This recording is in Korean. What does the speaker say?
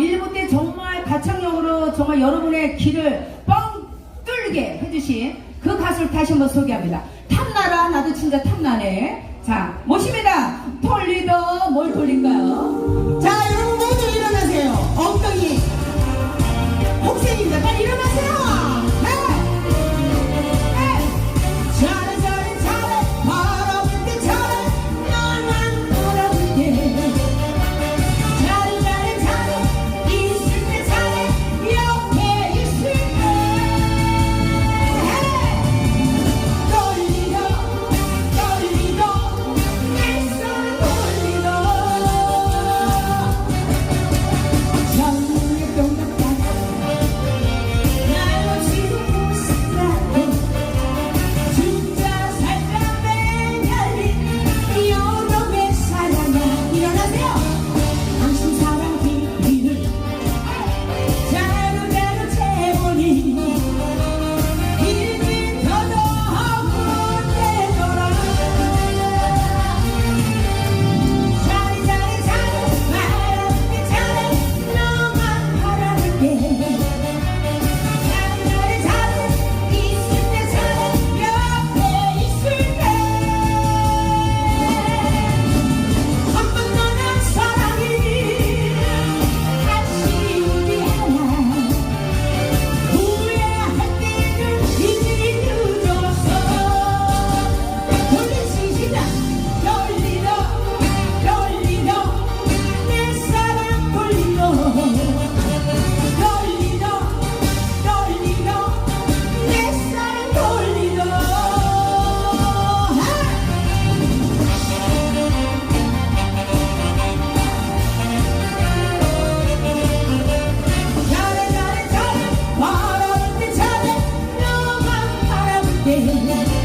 일부 때 정말 가창력으로 정말 여러분의 길을 뻥 뚫게 해주신 그 가수를 다시 한번 소개합니다. 탐나라 나도 진짜 탐나네. 자 모십니다. 돌리더 뭘 돌릴까요? Yeah, yeah.